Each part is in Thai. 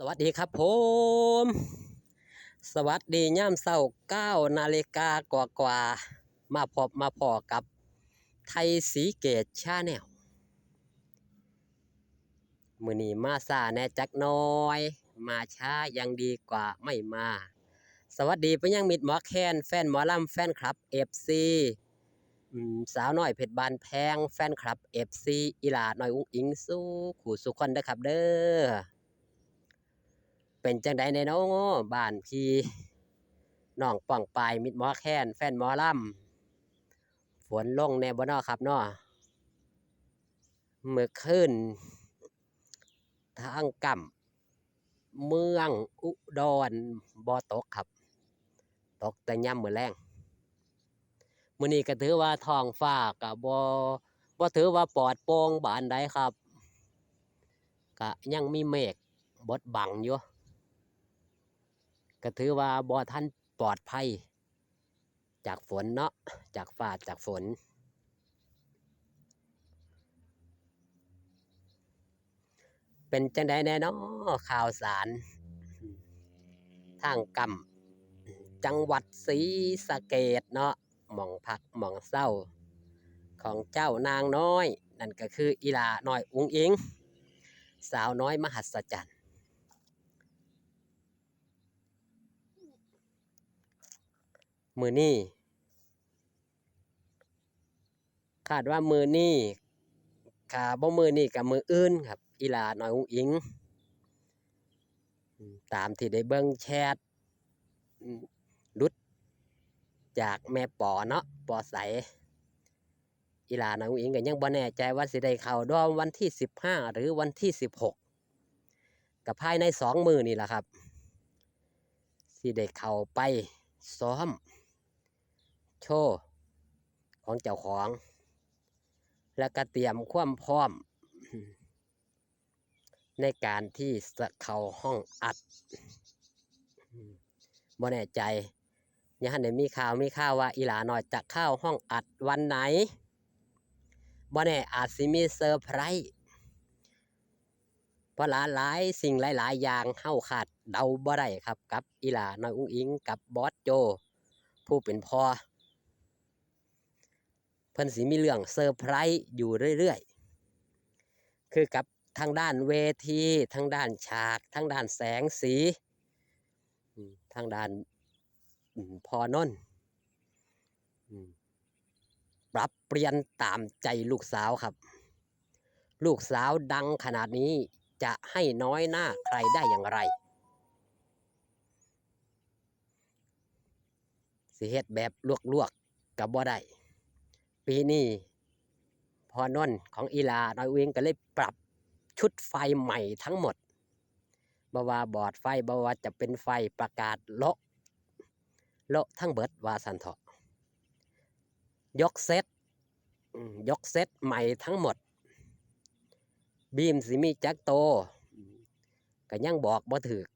สวัสดีครับผม สวัสดีย่ามเศร้าเก้านาฬิกากว่ากว่ามาพบมาพอกับไทยสีเกตชาแนลมือนีมาซาแน่จักหน้อย มาช้ายังดีกว่าไม่มา สวัสดีไปยังมิดหมอแคนแฟนหมอลำแฟนคลับเอฟซีสาวน้อยเพชรบานแพงแฟนคลับเอฟซีอีลาหน้อยอุ้งอิงสู้ขู่สุขคนเด้ครับเด้อ เป็นจังใดในน้องบ้านพี่น้องป่องปลายมิดหมอแค้นแฟนหมอลำฝนลงแน่บ่นอครับนาะเมื่อคืนทางกำเมืองอุดรบ่ตกครับ ตกแต่ย่ำมื้อแรงมื้อนี้ก็ถือว่าท้องฟ้าก็บ่บ่ถือว่าปลอดโปร่งบานใดครับก็ยังมีเมฆบดบังอยู่ ก็ถือว่าบ่ท่านปลอดภัย จากฝนเนาะจากฟ้าจากฝน เป็นจังใดแน่นาะข่าวสาร ทางกำจังหวัดศรีสะเกดเนาะหม่องพักหม่องเศร้า ของเจ้านางน้อย นั่นก็คืออีหลาน้อยอุงอิง สาวน้อยมหัศจรรย์ มือนี่คาดว่ามือนี่ขาบ่มือนี่กับมืออื่นครับอีลาหน้อยอุ้งอิง ตามที่ได้เบิ่งแชทอืมหลุดจากแม่ปอเนาะปอใสอีลาหน้อยอุ้งอิงก็ยังบ่แน่ใจว่าสิได้เข้าดอมวันที่สิบห้าหรือวันที่สิบหกกับภายในสองมือนี่แหละครับสิได้เข้าไปซ้อม โชว์ของเจ้าของ แล้วก็เตรียมความพร้อม ในการที่จะเข้าห้องอัดบ่แน่ใจยังได้มีข่าวมีข่าวว่าอีหลาน้อยจะเข้าห้องอัดวันไหนบ่แน่อาจสิมีเซอร์ไพรส์เพราะหลายหลายๆสิ่งหลาย ๆ อย่างเฮาคาดเดาบ่ได้ครับ กับอีหลาน้อยอุ้งอิงกับบอสโจ ผู้เป็นพ่อ พิ่นสิมีเรื่องเซอร์ไพรส์อยู่เรื่อยๆ คือกับทางด้านเวทีทางด้านฉากทางด้านแสงสีทางด้านพอนนท์อืมปรับเปลี่ยนตามใจลูกสาวครับ ลูกสาวดังขนาดนี้จะให้น้อยหน้าใครได้อย่างไร สิเฮ็ดแบบลวกๆกับบ่ได้ ปีนี้พอนนของอีลาน้อยเวงก็เลยปรับชุดไฟใหม่ทั้งหมดบ่ว่าบอร์ดไฟบ่ว่าจะเป็นไฟประกาศโละโละทั้งเบิดวาสันเถาะยกเซตอืมยกเซตใหม่ทั้งหมด บีมสิมีจักโตก็ยังบอกบ่ถึก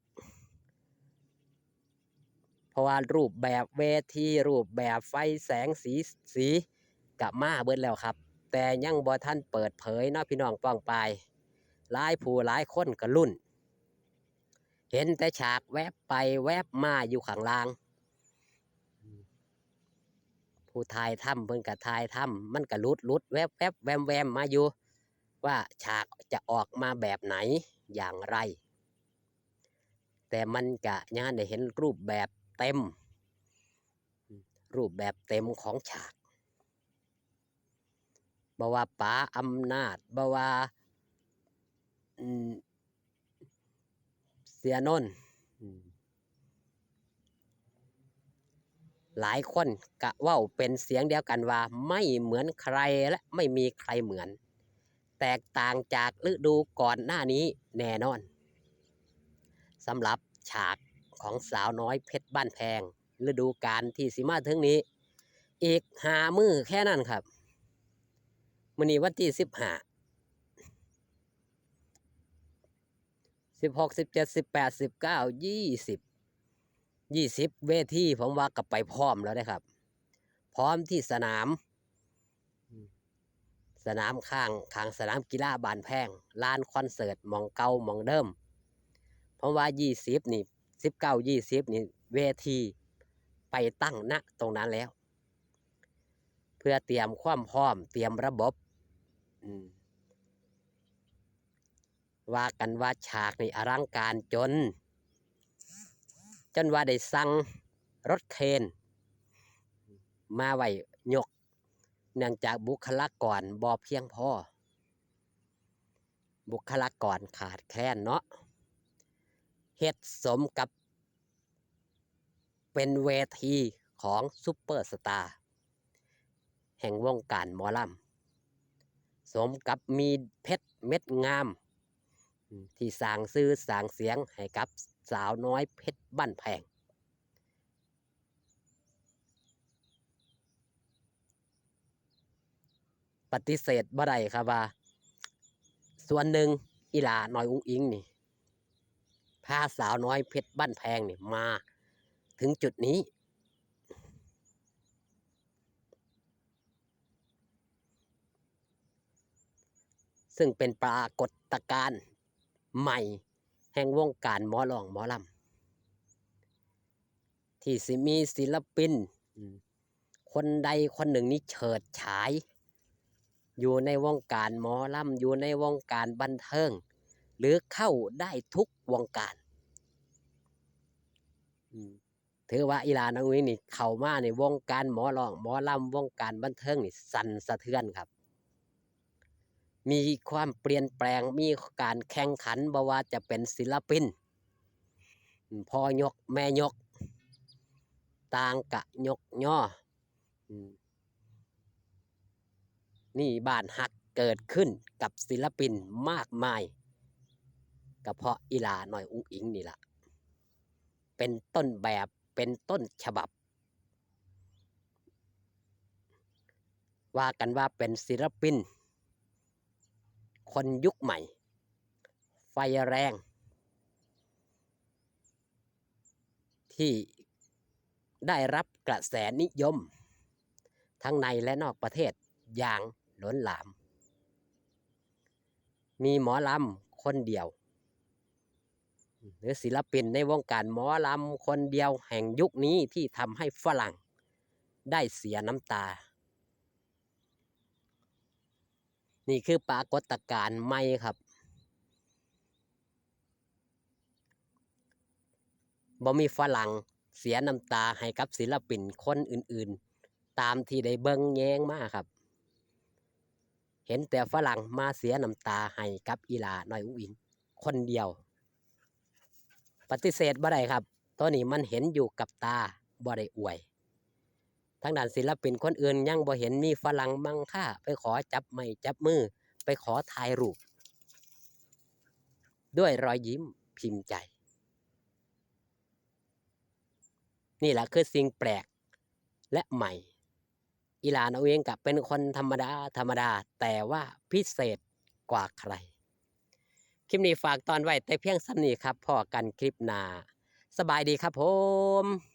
เพราะว่ารูปแบบเวทีรูปแบบไฟแสงสีสี กับมาเบิดแล้วครับ แต่ยังบ่ท่านเปิดเผยเนาะพี่น้องป้องปายหลายผู้หลายคนก็รุ่น เห็นแต่ฉากแวบไปแวบมาอยู่ข้างล่าง ผู้ทายถ้ำเพิ่นกับทายถ้ำมันก็ลุดลุดแวบแวบแวมแวมมาอยู่ ว่าฉากจะออกมาแบบไหนอย่างไร แต่มันก็ยังได้เห็นรูปแบบเต็ม รูปแบบเต็มของฉาก บ่ว่าป๋าอำนาจบ่ว่าเสียนนท์หลายคนกะว่าเป็นเสียงเดียวกันว่า ไม่เหมือนใครและไม่มีใครเหมือน แตกต่างจากฤดูก่อนหน้านี้แน่นอนสำหรับฉากของสาวน้อยเพชรบ้านแพง ฤดูกาลที่สิมาถึงนี้ อีกหามือแค่นั้นครับ มื้อนี้วันที่สิบห้าสิบหกสิบเจ็ดสิบแปดสิบเก้ายี่สิบยี่สิบเวทีผมว่ากลับไปพร้อมแล้วนะครับ พร้อมที่สนาม สนามข้างข้างสนามกีฬาบานแพงลานคอนเสิร์ตมองเก่ามองเดิมเพราะว่ายี่สิบนี่สิบเก้ายี่สิบนี่เวทีไปตั้งณตรงนั้นแล้ว เพื่อเตรียมความพร้อม เตรียมระบบ ว่ากันว่าฉากนี่อลังการจน จนว่าได้สั่งรถเคนมาไว้ยก เนื่องจากบุคลากรบ่เพียงพอ บุคลากรขาดแคลนเนาะเฮ็ดสมกับ เป็นเวทีของซุปเปอร์สตาร์ แห่งวงการหมอลำ สมกับมีเพชรเม็ดงาม ที่สางซื้อสางเสียงให้กับสาวน้อยเพชรบ้านแพงปฏิเสธบ่ได้ครับว่า ส่วนหนึ่งอีหลาน้อยอุ้งอิงนี่พาสาวน้อยเพชรบ้านแพงนี่มา ถึงจุดนี้ ซึ่งเป็นปรากฏการณ์ใหม่แห่งวงการหมอลองหมอลำที่สิมีศิลปิน คนใดคนหนึ่งนี้เฉิดฉาย อยู่ในวงการหมอลำอยู่ในวงการบันเทิง หรือเข้าได้ทุกวงการถือว่าอีลานองวินี่เข้ามาในวงการหมอลองหมอลำวงการบันเทิงนี่สั่นสะเทือนครับ มีความเปลี่ยนแปลงมีการแข่งขันบ่ว่าจะเป็นศิลปินพ่อยกแม่ยก ต่างกะยกย่อนี่บ้านฮักเกิดขึ้นกับศิลปินมากมายก็เพราะอีลาหน่อยอุ้งอิงนี่ละเป็นต้นแบบเป็นต้นฉบับ ว่ากันว่าเป็นศิลปิน คนยุคใหม่ ไฟแรง ที่ได้รับกระแสนิยม ทั้งในและนอกประเทศอย่างล้นหลาม มีหมอลำคนเดียว หรือศิลปินในวงการหมอลำคนเดียวแห่งยุคนี้ที่ทำให้ฝรั่งได้เสียน้ำตา นี่คือปรากฏการณ์ใหม่ครับบ่มีฝรั่งเสียน้ำตาให้กับศิลปินคนอื่นๆ ตามที่ได้เบิ่งแย้งมาครับ เห็นแต่ฝรั่งมาเสียน้ำตาให้กับอีลาน้อยอุ้งอิงคนเดียว ปฏิเสธบ่ได้ครับ ตัวนี้มันเห็นอยู่กับตาบ่ได้อวย ทั้งด้านศิลปินคนอื่นยังบ่เห็นมีฝรั่งมังค่าไปขอจับไม้จับมือ ไปขอถ่ายรูป ด้วยรอยยิ้มพิมพ์ใจ นี่แหละคือสิ่งแปลกและใหม่ อีหลานเอาเองกับเป็นคนธรรมดา ธรรมดา แต่ว่าพิเศษกว่าใคร คลิปนี้ฝากตอนไว้แต่เพียงสั้นนี้ครับพอกันคลิปหน้าสบายดีครับผม